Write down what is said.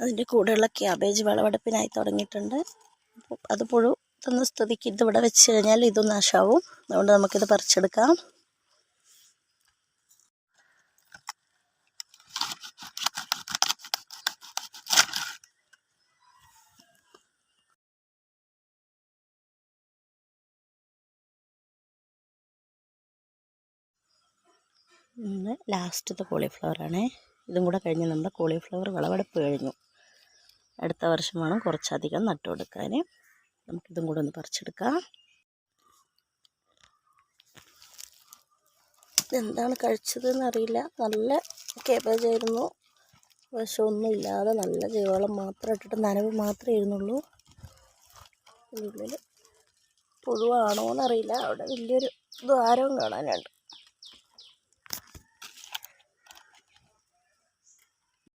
അതിന്റെ കൂടെയുള്ള ക്യാബേജ് വിളവെടുപ്പിനായി തുടങ്ങിയിട്ടുണ്ട്. അത് പുഴു തന്ന സ്ഥിതിക്ക് ഇതിവിടെ വെച്ച് കഴിഞ്ഞാൽ ഇതും നാശാവും. അതുകൊണ്ട് നമുക്കിത് പറിച്ചെടുക്കാം. ലാസ്റ്റത്തെ കോളിഫ്ലവറാണേ ഇതും കൂടെ കഴിഞ്ഞ് നമ്മുടെ കോളിഫ്ലവർ വിളവെടുപ്പ് കഴിഞ്ഞു. അടുത്ത വർഷം വേണം കുറച്ചധികം നട്ടു കൊടുക്കാൻ നമുക്കിതും കൂടെ ഒന്ന് പറിച്ചെടുക്കാം. എന്താണ് കഴിച്ചതെന്ന് അറിയില്ല. നല്ല കേബേജ് ആയിരുന്നു വിഷമൊന്നും ഇല്ലാതെ നല്ല ജൈവവളം മാത്രം ഇട്ടിട്ട് നനവ് മാത്രമേ ഇരുന്നുള്ളൂ ഉള്ളിൽ പുഴുവാണോ എന്നറിയില്ല അവിടെ വലിയൊരു ദ്വാരവും കാണാനുണ്ട്.